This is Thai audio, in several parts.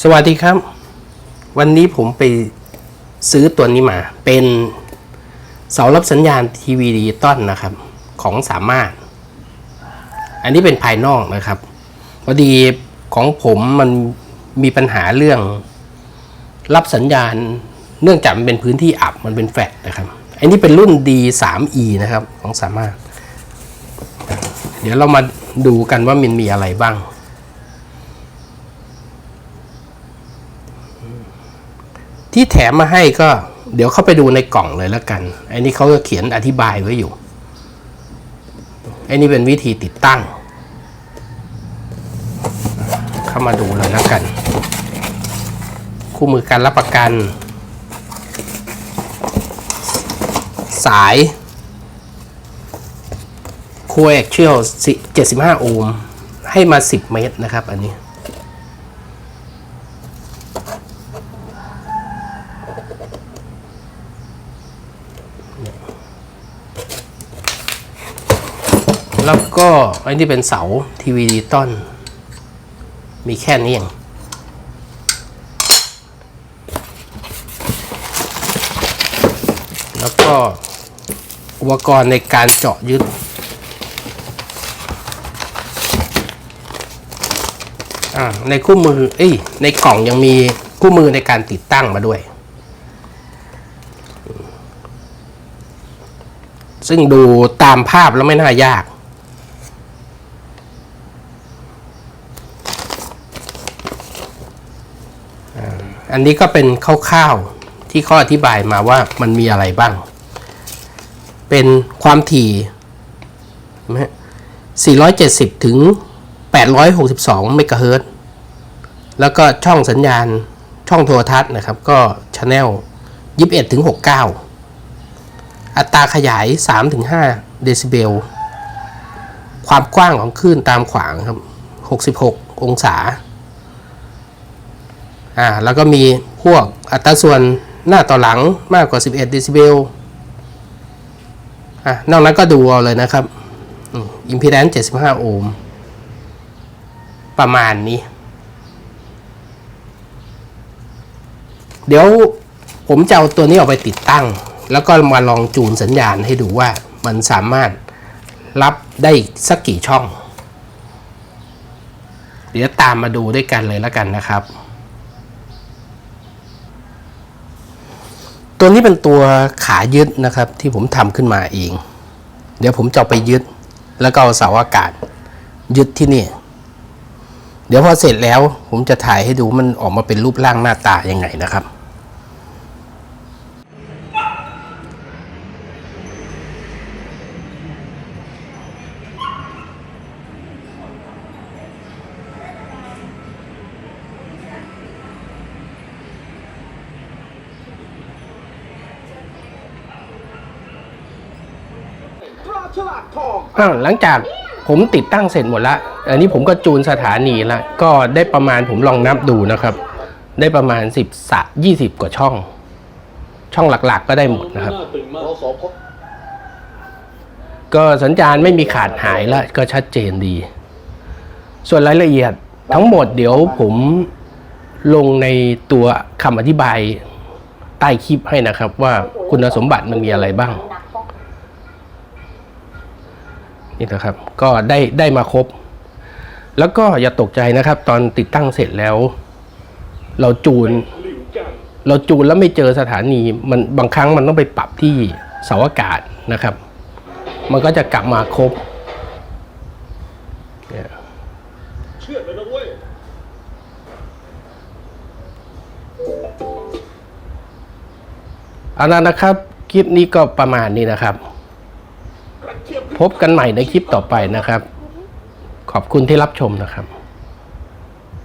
สวัสดีครับ วันนี้ผมไปซื้อตัวนี้มา เป็นเสารับสัญญาณทีวีดิจิตอลนะครับ ของสามารถ อันนี้เป็นภายนอกนะครับพอดีของผมมันมีปัญหาเรื่อง รับสัญญาณ เนื่องจากมันเป็นพื้นที่อับมันเป็นแฟลตนะครับ อันนี้เป็นรุ่น D3E นะครับของสามารถ เดี๋ยวเรามาดูกันว่ามันมีอะไรบ้าง ที่แถมมาให้ก็เดี๋ยวเข้าไปดูในกล่องเลยแล้วกัน อันนี้เขาก็เขียนอธิบายไว้อยู่ อันนี้เป็นวิธีติดตั้ง เข้ามาดูเลยแล้วกัน คู่มือการรับประกัน สาย c o a x i a l 75 โอห์มให้มา 10 เมตรนะครับ อันนี้ แล้วก็อันนี้เป็นเสาทีวีดิจิตอลมีแค่นี้เองแล้วก็อุปกรณ์ในการเจาะยึด ในคู่มือเอ้ยในกล่องยังมีคู่มือในการติดตั้งมาด้วย ซึ่งดูตามภาพแล้วไม่น่ายาก อันนี้ก็เป็นคร่าวๆที่เขาอธิบายมาว่ามันมีอะไรบ้าง เป็นความถี่ 470 ถึง 862 เมกะเฮิรตซ์แล้วก็ช่องสัญญาณช่องโทรทัศน์นะครับ ก็ช anel 21 ถึง 69 อัตราขยาย 3-5 เดซิเบล ความกว้างของคลื่นตามขวางครับ 66 องศา อ่า แล้วก็มีพวกอัตราส่วนหน้าต่อหลังมากกว่า 11 เดซิเบล อะ นอกนั้นก็ดูเอาเลยนะครับ อิมพีแดนซ์75 โอห์ม ประมาณนี้ เดี๋ยวผมจะเอาตัวนี้ออกไปติดตั้ง แล้วก็มาลองจูนสัญญาณให้ดูว่ามันสามารถรับได้สักกี่ช่อง เดี๋ยวตามมาดูด้วยกันเลยแล้วกันนะครับ ตัวนี้เป็นตัวขายึดนะครับที่ผมทำขึ้นมาเอง เดี๋ยวผมจะเอาไปยึด แล้วก็เอาเสาอากาศยึดที่นี่ เดี๋ยวพอเสร็จแล้วผมจะถ่ายให้ดูมันออกมาเป็นรูปร่างหน้าตายังไงนะครับ ฉลากทองอ้าวหลังจากผมติดตั้งเสร็จหมดละ อันนี้ผมก็จูนสถานีละ ก็ได้ประมาณผมลองนับดูนะครับ ได้ประมาณ 10สะ20 กว่าช่อง ช่องหลักๆก็ได้หมดนะครับ ตึงมากสพก็สัญญาณไม่มีขาดหายละก็ชัดเจนดี ส่วนรายละเอียดทั้งหมดเดี๋ยวผมลงในตัวคำอธิบายใต้คลิปให้นะครับ ว่าคุณสมบัติมันมีอะไรบ้าง นี่นะครับ ก็ได้ได้มาครบ แล้วก็อย่าตกใจนะครับ ตอนติดตั้งเสร็จแล้ว เราจูน เราจูนแล้วไม่เจอสถานีมันบางครั้งมันต้องไปปรับที่เสาอากาศนะครับ มันก็จะกลับมาครบเชื่อเลยนะเว้ยเอาละนะครับ คลิปนี้ก็ประมาณนี้นะครับ พบกันใหม่ในคลิปต่อไปนะครับ ขอบคุณที่รับชมนะครับ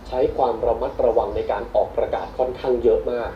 ใช้ความระมัดระวังในการออกประกาศค่อนข้างเยอะมาก